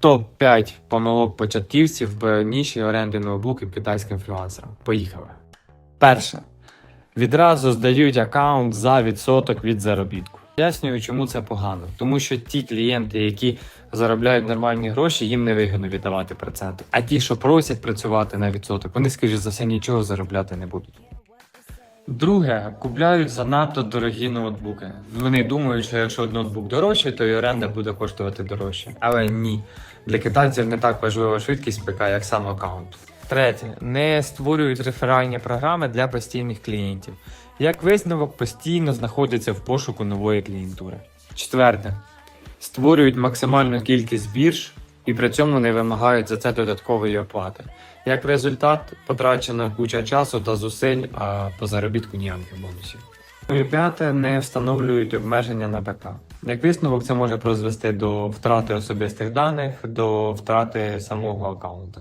Топ-5 помилок початківців в ніші оренди ноутбуків китайським фрілансерам. Поїхали. Перше. Відразу здають аккаунт за відсоток від заробітку. Пояснюю, чому це погано. Тому що ті клієнти, які заробляють нормальні гроші, їм не вигідно віддавати проценти. А ті, що просять працювати на відсоток, вони, скажімо за все, нічого заробляти не будуть. Друге, купляють занадто дорогі ноутбуки. Вони думають, що якщо ноутбук дорожчий, то і оренда буде коштувати дорожче. Але ні. Для китайців не так важлива швидкість ПК, як сам аккаунт. Третє, не створюють реферальні програми для постійних клієнтів. Як висновок, постійно знаходяться в пошуку нової клієнтури. Четверте, створюють максимальну кількість бірж і при цьому не вимагають за це додаткової оплати. Як результат, потрачена куча часу та зусиль, а по заробітку ніяких бонусів. Ну п'яте, не встановлюють обмеження на ПК. Як висновок, це може призвести до втрати особистих даних, до втрати самого аккаунта.